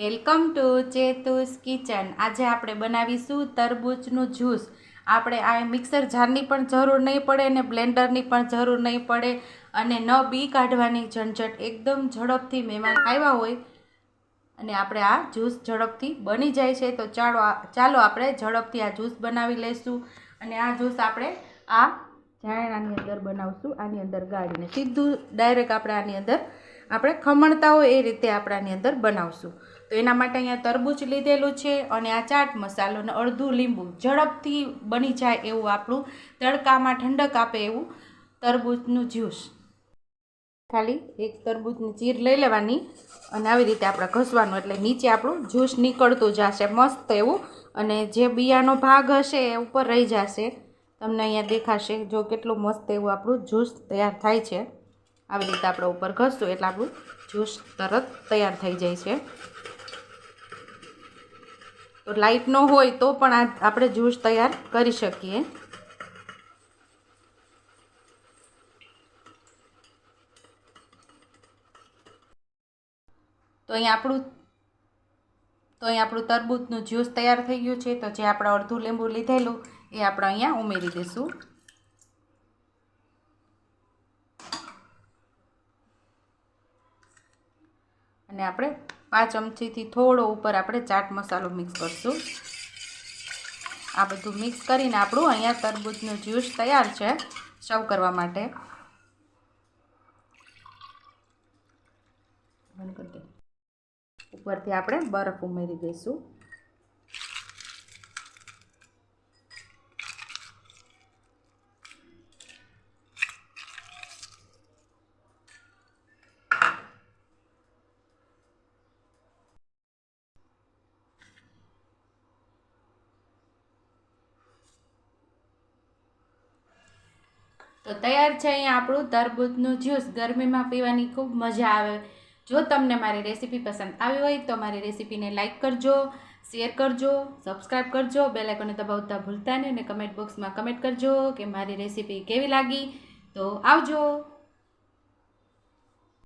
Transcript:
Welcome to ચેતુસ kitchen. આજે આપણે બનાવીશું તરબૂચનું જ્યુસ. આપણે આ મિક્સર જારની પણ જરૂર નહીં પડે અને બ્લેન્ડરની પણ જરૂર નહીં પડે અને ન બી કાઢવાની ઝંઝટ. એકદમ ઝડપથી મહેમાન આવ્યા હોય અને આપણે આ જ્યુસ ઝડપથી બની જાય છે. તો ચાલો ચાલો આપણે ઝડપથી આ જ્યુસ બનાવી લઈશું અને આ જ્યુસ આપણે આ જાયણાની અંદર બનાવશું. આની અંદર ગાળીને સીધું ડાયરેક્ટ આપણે આની અંદર આપણે ખમણતા હોય એ રીતે આપણે આની અંદર બનાવશું. તો એના માટે અહીંયા તરબૂચ લીધેલું છે અને આ ચાટ મસાલો અને અડધું લીંબુ ઝડપથી બની જાય એવું આપણું તડકામાં ઠંડક આપે એવું તરબૂચનું જ્યુસ. ખાલી એક તરબૂચની ચીર લઈ લેવાની અને આવી રીતે આપણે ઘસવાનું એટલે નીચે આપણું જ્યુસ નીકળતું જશે મસ્ત એવું અને જે બિયાનો ભાગ હશે એ ઉપર રહી જશે. તમને અહીંયા દેખાશે જો કેટલું મસ્ત એવું આપણું જ્યુસ તૈયાર થાય છે. આવી રીતે આપણે ઉપર ઘસશું એટલે આપણું જ્યુસ તરત તૈયાર થઈ જાય છે. તો ન હોય તો પણ આ આપણે જ્યુસ તૈયાર કરી શકીએ. તો અહીં આપણું તો અહીં આપણું તરબૂચનું જ્યુસ તૈયાર થઈ ગયું છે. તો જે આપણે અડધું લીંબુ લીધેલું, એ આપણે અહીંયા ઉમેરી દઈશું. અને આપણે પાંચ ચમચીથી થોડો ઉપર આપણે ચાટ મસાલો મિક્સ કરશું. આ બધું મિક્સ કરીને આપણું અહીંયા તરબૂચનું જ્યુસ તૈયાર છે સર્વ કરવા માટે. ઉપરથી આપણે બરફ ઉમેરી દઈશું. તો તૈયાર છે અહીંયા આપણું તરબૂચનું જ્યુસ. ગરમીમાં પીવાની ખૂબ મજા આવે. જો તમને મારી રેસીપી પસંદ આવી હોય તો મારી રેસીપીને લાઇક કરજો, શેર કરજો, સબસ્ક્રાઈબ કરજો, બેલ આઇકોને દબાવતા ભૂલતા નહીં અને કમેન્ટ બોક્સમાં કમેન્ટ કરજો કે મારી રેસીપી કેવી લાગી. તો આવજો.